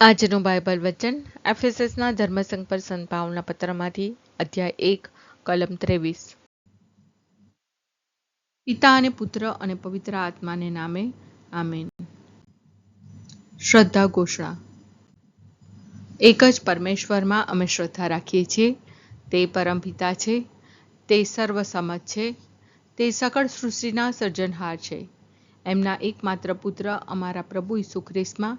આજનું બાઇબલ વચન એફએસએસના ધર્મસંઘ પર સંતભાવના પત્રમાંથી અધ્યાય એક, કલમ ત્રેવીસ. પિતા અને પુત્ર અને પવિત્ર આત્માને નામે, આમેન. શ્રદ્ધા ઘોષણા. એક જ પરમેશ્વરમાં અમે શ્રદ્ધા રાખીએ છીએ. તે પરમ પિતા છે. તે સર્વસમજ છે. તે સકળ સૃષ્ટિના સર્જનહાર છે. એમના એકમાત્ર પુત્ર અમારા પ્રભુ ઈસુ ખ્રિસ્તમાં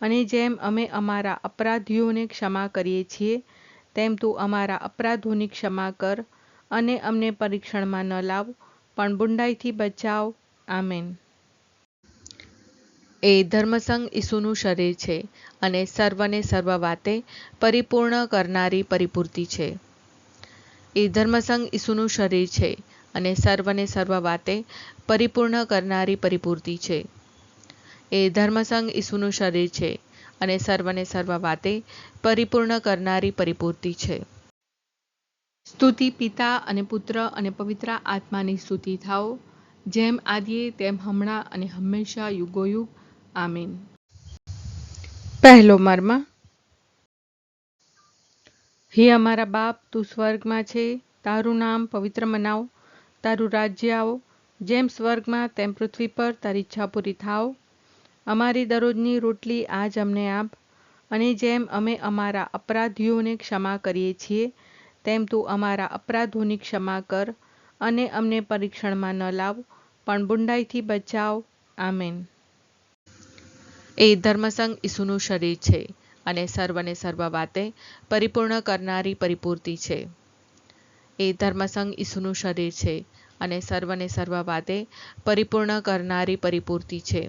અને જેમ અમે અમારા અપરાધીઓને ક્ષમા કરીએ છીએ, તેમ તું અમારા અપરાધોની ક્ષમા કર અને અમને પરીક્ષણમાં ન લાવ, પણ બુંડાઈથી બચાવ. આમેન. એ ધર્મસંઘ ઈસુનું શરીર છે અને સર્વને સર્વ વાતે પરિપૂર્ણ કરનારી પરિપૂર્તિ છે. એ ધર્મસંઘ ઈસુનું શરીર છે અને સર્વને સર્વ વાતે પરિપૂર્ણ કરનારી પરિપૂર્તિ છે. એ ધર્મસંઘ ઈસુનું શરીર છે અને સર્વને સર્વ વાતે પરિપૂર્ણ કરનારી પરિપૂર્તિ છે. સ્તુતિ પિતા અને પુત્ર અને પવિત્ર આત્માની સ્તુતિ થાઓ. જેમ આદિએ, તેમ હમણાં અને હંમેશા યુગોયુગ. આમીન. પહેલો મર્મ. હે અમારા બાપ, તું સ્વર્ગમાં છે. તારું નામ પવિત્ર મનાવ. તારું રાજ્ય આવો. જેમ સ્વર્ગમાં, તેમ પૃથ્વી પર તારી ઈચ્છા પૂરી થાવ અમારી દરરોજની રોટલી આજ અમને આપ અને જેમ અમે અમારા અપરાધીઓને ક્ષમા કરીએ છીએ, તેમ તું અમારા અપરાધોની ક્ષમા કર અને અમને પરીક્ષણમાં ન લાવ, પણ બુંડાઈથી બચાવ. આમેન. એ ધર્મસંઘ ઈસુનું શરીર છે અને સર્વને સર્વ વાતે પરિપૂર્ણ કરનારી પરિપૂર્તિ છે. એ ધર્મસંઘ ઈસુનું શરીર છે અને સર્વને સર્વ વાતે પરિપૂર્ણ કરનારી પરિપૂર્તિ છે.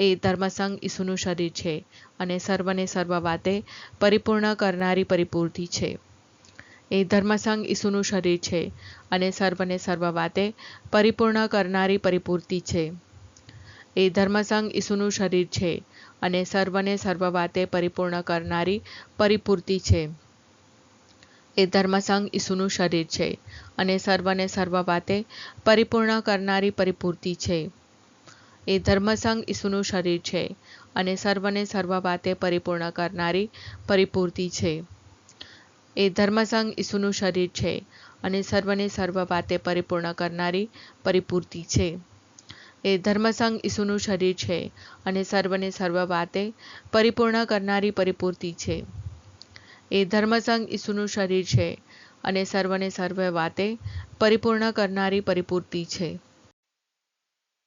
એ ધર્મસંઘ ઈસુનું શરીર છે અને સર્વને સર્વ વાતે પરિપૂર્ણ કરનારી પરિપૂર્તિ છે. એ ધર્મસંઘ ઈસુનું શરીર છે અને સર્વને સર્વ વાતે પરિપૂર્ણ કરનારી પરિપૂર્તિ છે. એ ધર્મસંઘ ઈસુનું શરીર છે અને સર્વને સર્વ વાતે પરિપૂર્ણ કરનારી પરિપૂર્તિ છે. એ ધર્મસંઘ ઈસુનું શરીર છે અને સર્વને સર્વ વાતે પરિપૂર્ણ કરનારી પરિપૂર્તિ છે. એ ધર્મસંઘ ઈસુનું શરીર છે અને સર્વને સર્વ વાતે પરિપૂર્ણ કરનારી પરિપૂર્તિ છે. એ ધર્મસંઘ ઈસુનું શરીર છે અને સર્વને સર્વ વાતે પરિપૂર્ણ કરનારી પરિપૂર્તિ છે. એ ધર્મસંઘ ઈસુનું શરીર છે અને સર્વને સર્વ વાતે પરિપૂર્ણ કરનારી પરિપૂર્તિ છે. એ ધર્મસંઘ ઈસુનું શરીર છે અને સર્વને સર્વ વાતે પરિપૂર્ણ કરનારી પરિપૂર્તિ છે.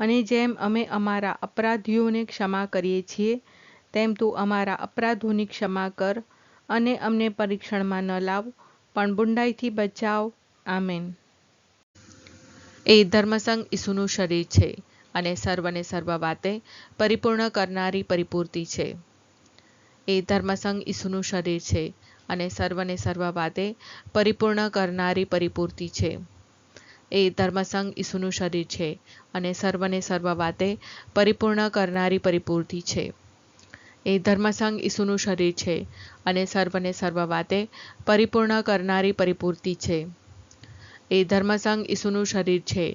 અને જેમ અમે અમારા અપરાધીઓને ક્ષમા કરીએ છીએ, તેમ તું અમારા અપરાધોની ક્ષમા કર અને અમને પરીક્ષણમાં ન લાવ, પણ બુંડાઈથી બચાવ. આમેન. એ ધર્મસંઘ ઈસુનું શરીર છે અને સર્વને સર્વ વાતે પરિપૂર્ણ કરનારી પરિપૂર્તિ છે. એ ધર્મસંઘ ઈસુનું શરીર છે અને સર્વને સર્વ વાતે પરિપૂર્ણ કરનારી પરિપૂર્તિ છે. એ ધર્મસંઘ ઈસુનું શરીર છે અને સર્વને સર્વ વાતે પરિપૂર્ણ કરનારી પરિપૂર્તિ છે. એ ધર્મસંઘ ઈસુનું શરીર છે અને સર્વને સર્વ વાતે પરિપૂર્ણ કરનારી પરિપૂર્તિ છે. એ ધર્મસંઘ ઈસુનું શરીર છે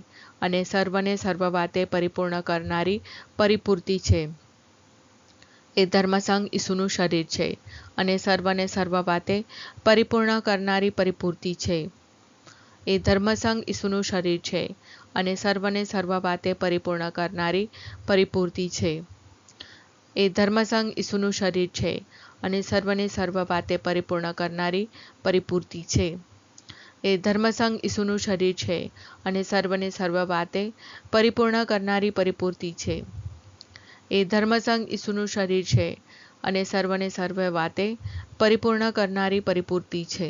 અને સર્વને સર્વ વાતે પરિપૂર્ણ કરનારી પરિપૂર્તિ છે. એ ધર્મસંઘ ઈસુનું શરીર છે અને સર્વને સર્વ વાતે પરિપૂર્ણ કરનારી પરિપૂર્તિ છે. એ ધર્મસંઘ ઈસુનું શરીર છે અને સર્વને સર્વ વાતે પરિપૂર્ણ કરનારી પરિપૂર્તિ છે. એ ધર્મસંઘ ઈસુનું શરીર છે અને સર્વને સર્વ વાતે પરિપૂર્ણ કરનારી પરિપૂર્તિ છે. એ ધર્મસંઘ ઈસુનું શરીર છે અને સર્વને સર્વ વાતે પરિપૂર્ણ કરનારી પરિપૂર્તિ છે. એ ધર્મસંઘ ઈસુનું શરીર છે અને સર્વને સર્વ વાતે પરિપૂર્ણ કરનારી પરિપૂર્તિ છે.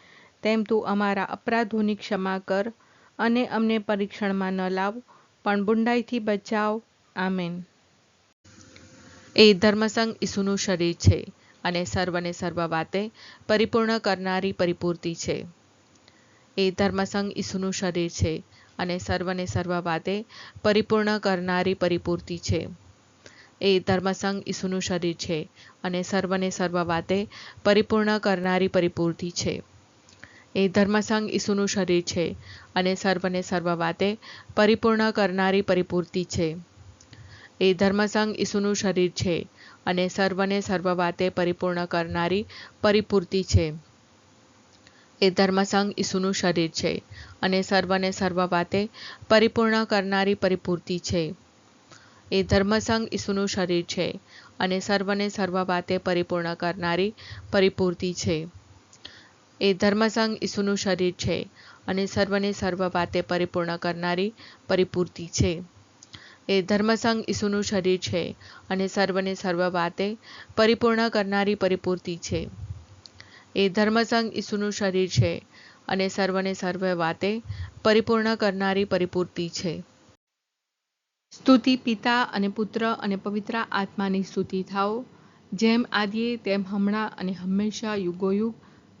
તેમ તું અમારા અપરાધોની ક્ષમા કર અને અમને પરીક્ષણમાં ન લાવ, પણ બુંડાઈથી બચાવ. આમેન. એ ધર્મસંઘ ઈસુનું શરીર છે અને સર્વને સર્વ વાતે પરિપૂર્ણ કરનારી પરિપૂર્તિ છે. એ ધર્મસંઘ ઈસુનું શરીર છે અને સર્વને સર્વ વાતે પરિપૂર્ણ કરનારી પરિપૂર્તિ છે. એ ધર્મસંઘ ઈસુનું શરીર છે અને સર્વને સર્વ વાતે પરિપૂર્ણ કરનારી પરિપૂર્તિ છે. એ ધર્મસંઘ ઈસુનું શરીર છે અને સર્વને સર્વ વાતે પરિપૂર્ણ કરનારી પરિપૂર્તિ છે. એ ધર્મસંઘ ઈસુનું શરીર છે અને સર્વને સર્વ વાતે પરિપૂર્ણ કરનારી પરિપૂર્તિ છે. એ ધર્મસંઘ ઈસુનું શરીર છે અને સર્વને સર્વ વાતે પરિપૂર્ણ કરનારી પરિપૂર્તિ છે. એ ધર્મસંઘ ઈસુનું શરીર છે અને સર્વને સર્વ વાતે પરિપૂર્ણ કરનારી પરિપૂર્તિ છે. એ ધર્મસંઘ ઈસુનું શરીર છે અને સર્વને સર્વ વાતે પરિપૂર્ણ કરનારી પરિપૂર્તિ છે. એ ધર્મસંઘ ઈસુનું શરીર છે અને સર્વને સર્વ વાતે પરિપૂર્ણ કરનારી પરિપૂર્તિ છે. એ ધર્મસંઘ ઈસુનું શરીર છે અને સર્વને સર્વ વાતે પરિપૂર્ણ કરનારી પરિપૂર્તિ છે. સ્તુતિ પિતા અને પુત્ર અને પવિત્ર આત્માની સ્તુતિ થાઓ. જેમ આદિએ, તેમ હમણાં અને હંમેશા યુગોયુગ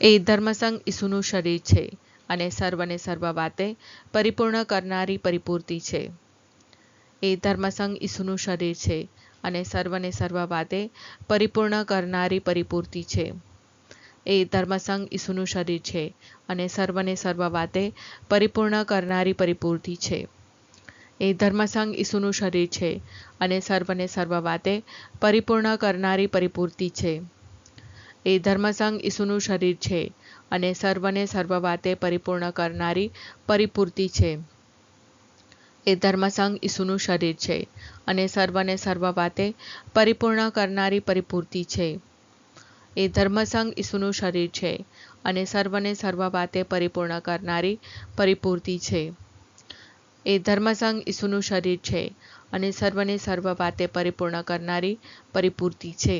એ ધર્મસંઘ ઈસુનું શરીર છે અને સર્વને સર્વ વાતે પરિપૂર્ણ કરનારી પરિપૂર્તિ છે. એ ધર્મસંઘ ઈસુનું શરીર છે અને સર્વને સર્વ વાતે પરિપૂર્ણ કરનારી પરિપૂર્તિ છે. એ ધર્મસંઘ ઈસુનું શરીર છે અને સર્વને સર્વ વાતે પરિપૂર્ણ કરનારી પરિપૂર્તિ છે. એ ધર્મસંઘ ઈસુનું શરીર છે અને સર્વને સર્વ વાતે પરિપૂર્ણ કરનારી પરિપૂર્તિ છે. એ ધર્મસંઘ ઈસુનું શરીર છે અને સર્વને સર્વ વાતે પરિપૂર્ણ કરનારી પરિપૂર્તિ છે. એ ધર્મસંઘ ઈસુનું શરીર છે અને સર્વને સર્વ વાતે પરિપૂર્ણ કરનારી પરિપૂર્તિ છે. એ ધર્મસંઘ ઈસુનું શરીર છે અને સર્વને સર્વ વાતે પરિપૂર્ણ કરનારી પરિપૂર્તિ છે. એ ધર્મસંઘ ઈસુનું શરીર છે અને સર્વને સર્વ વાતે પરિપૂર્ણ કરનારી પરિપૂર્તિ છે.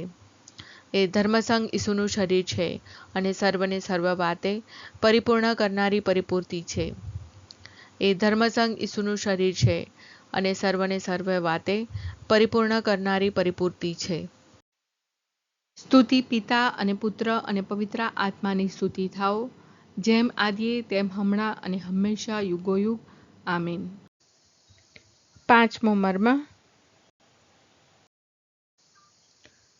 એ ધર્મસંઘ ઈસુનું શરીર છે અને સર્વને સર્વ વાતે પરિપૂર્ણ કરનારી પરિપૂર્તિ છે. એ ધર્મસંઘ ઈસુનું શરીર છે અને સર્વને સર્વ વાતે પરિપૂર્ણ કરનારી પરિપૂર્તિ છે. સ્તુતિ પિતા અને પુત્ર અને પવિત્ર આત્માની સ્તુતિ થાઓ. જેમ આદિએ તેમ હમણાં અને હંમેશા યુગોયુગ. આમીન. પાંચમો મર્મ.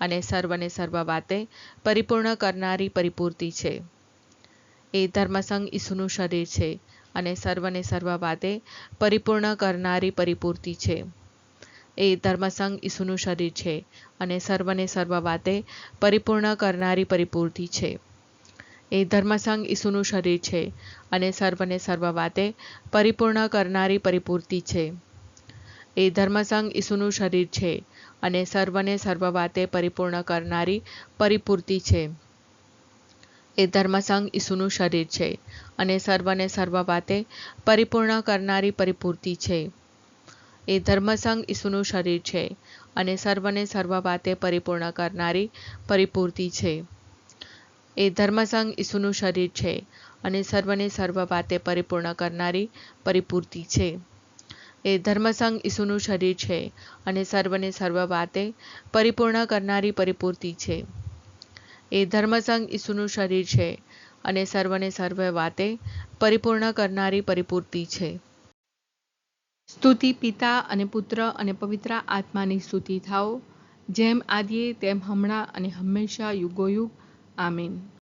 અને સર્વને સર્વ વાતે પરિપૂર્ણ કરનારી પરિપૂર્તિ છે. એ ધર્મસંઘ ઈસુનું શરીર છે અને સર્વને સર્વ વાતે પરિપૂર્ણ કરનારી પરિપૂર્તિ છે. એ ધર્મસંઘ ઈસુનું શરીર છે અને સર્વને સર્વ વાતે પરિપૂર્ણ કરનારી પરિપૂર્તિ છે. એ ધર્મસંઘ ઈસુનું શરીર છે અને સર્વને સર્વ વાતે પરિપૂર્ણ કરનારી પરિપૂર્તિ છે. એ ધર્મસંઘ ઈસુનું શરીર છે અને સર્વને સર્વ વાતે પરિપૂર્ણ કરનારી પરિપૂર્તિ છે. એ ધર્મસંઘ ઈસુનું શરીર છે અને સર્વને સર્વ વાતે પરિપૂર્ણ કરનારી પરિપૂર્તિ છે. એ ધર્મસંઘ ઈસુનું શરીર છે અને સર્વને સર્વ વાતે પરિપૂર્ણ કરનારી પરિપૂર્તિ છે. એ ધર્મસંઘ ઈસુનું શરીર છે અને સર્વને સર્વ વાતે પરિપૂર્ણ કરનારી પરિપૂર્તિ છે. એ ધર્મસંઘ ઈસુનું શરીર છે અને સર્વને સર્વ વાતે પરિપૂર્ણ કરનારી પરિપૂર્તિ છે. એ ધર્મસંઘ ઈસુનું શરીર છે અને સર્વને સર્વ વાતે પરિપૂર્ણ કરનારી પરિપૂર્તિ છે. સ્તુતિ પિતા અને પુત્ર અને પવિત્ર આત્માની સ્તુતિ થાઓ, જેમ આદિએ તેમ હમણાં અને હંમેશા યુગોયુગ. આમીન.